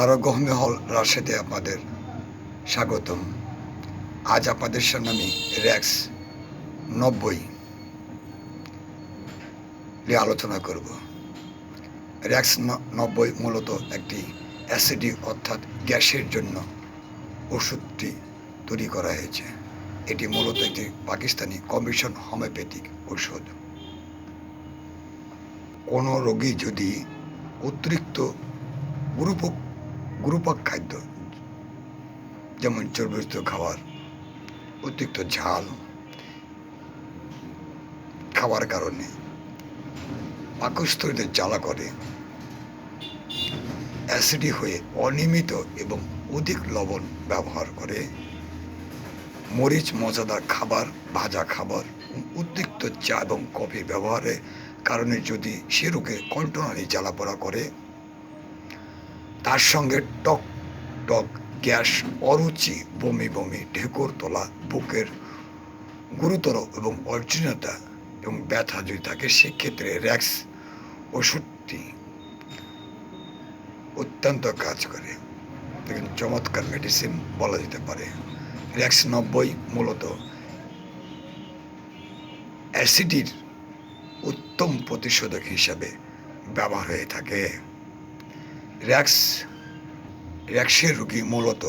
আরোগ্য হোমিও হল রাশেদে আপনাদের স্বাগতম। আজ আপনাদের সামনে আমি র্যাক্স নব্বই নিয়ে আলোচনা করব। র্যাক্স নব্বই মূলত একটি অ্যাসিডি অর্থাৎ গ্যাসের জন্য ওষুধটি তৈরি করা হয়েছে। এটি মূলত একটি পাকিস্তানি কমিশন হোমিওপ্যাথিক ওষুধ। কোনো রোগী যদি অতিরিক্ত গুরুপক গুরুপাক খাদ্য। যেমন চর্বিযুক্ত খাবার, অতিরিক্ত ঝাল খাওয়ার কারণে পাকস্থলীতে জ্বালা করে, অ্যাসিডি হয়ে অনিয়মিত এবং অধিক লবণ ব্যবহার করে, মরিচ মজাদার খাবার, ভাজা খাবার অতিরিক্ত চা এবং কফি ব্যবহারের কারণে যদি সে রোগে কণ্ঠনালী জ্বালাপোড়া করে তার সঙ্গে টক টক গ্যাস, অরুচি, বমি বমি, ঢেকুর তোলা, বুকের গুরুতর এবং অর্জনীয়তা এবং ব্যথা যদি থাকে, সেক্ষেত্রে র্যাক্স ওষুধটি অত্যন্ত কাজ করে। চমৎকার মেডিসিন বলা যেতে পারে। র্যাক্স নব্বই মূলত অ্যাসিডির উত্তম প্রতিষেধক হিসাবে ব্যবহার হয়ে থাকে। র্যাক্স, র্যাক্সের রোগী মূলত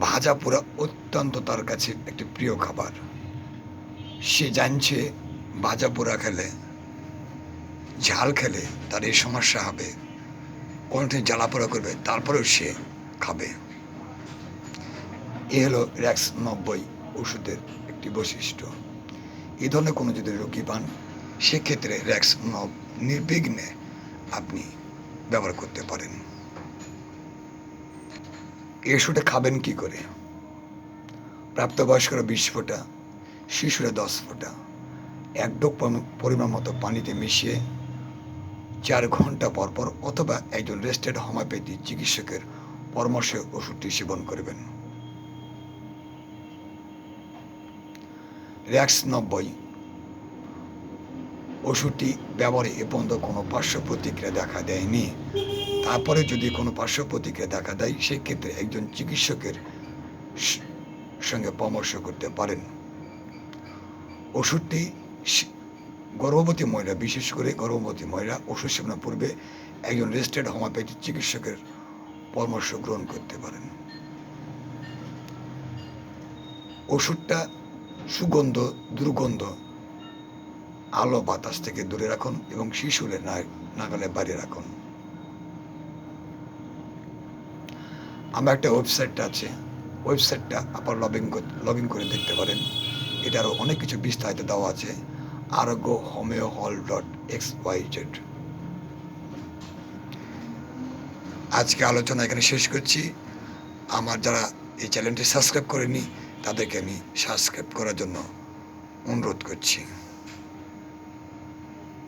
ভাজা পোড়া অত্যন্ত তার কাছে একটি প্রিয় খাবার। সে জানছে ভাজা পোড়া খেলে, ঝাল খেলে তার এই সমস্যা হবে, কণ্ঠে জ্বালা পোড়া করবে, তারপরেও সে খাবে। এ হলো র্যাক্স নব্বই ওষুধের একটি বৈশিষ্ট্য। এই ধরনের কোনো যদি রোগী পান, সেক্ষেত্রে র্যাক্স নব নির্বিঘ্নে আপনি ব্যবহার করতে পারেন। এই ওষুধটা খাবেন কি করে? প্রাপ্তবয়স্করা বিশ ফোঁটা, শিশুরা দশ ফোঁটা। এক ডোক পরিমাণ মতো পানিতে মিশিয়ে চার ঘণ্টা পর পর অথবা একজন রেস্টেড হোমিওপ্যাথি চিকিৎসকের পরামর্শে ওষুধটি সেবন করবেন। র্যাক্স নব্বই ওষুধটি ব্যবহারে এ পর্যন্ত কোনো পার্শ্ব প্রতিক্রিয়া দেখা দেয়নি। তারপরে যদি কোনো পার্শ্ব প্রতিক্রিয়া দেখা দেয়, সেক্ষেত্রে একজন চিকিৎসকের সঙ্গে পরামর্শ করতে পারেন। ওষুধটি গর্ভবতী মহিলা, বিশেষ করে গর্ভবতী মহিলা, ওষুধ সেবনের পূর্বে একজন রেজিস্টার্ড হোমিওপ্যাথি চিকিৎসকের পরামর্শ গ্রহণ করতে পারেন। ওষুধটা সুগন্ধ, দুর্গন্ধ আলো বাতাস থেকে দূরে রাখুন এবং শিশুলে না নাগালে বাইরে রাখুন। আমার একটা ওয়েবসাইটটা আছে। ওয়েবসাইটটা আপনার লগ ইন লগ ইন করে দেখতে পারেন। এটারও অনেক কিছু বিস্তারিত দেওয়া আছে। আরোগ্য হোমিও হল ডট এক্স ওয়াই জেড আজকে আলোচনা এখানে শেষ করছি। আমার যারা এই চ্যানেলটি সাবস্ক্রাইব করেনি তাদেরকে আমি সাবস্ক্রাইব করার জন্য অনুরোধ করছি।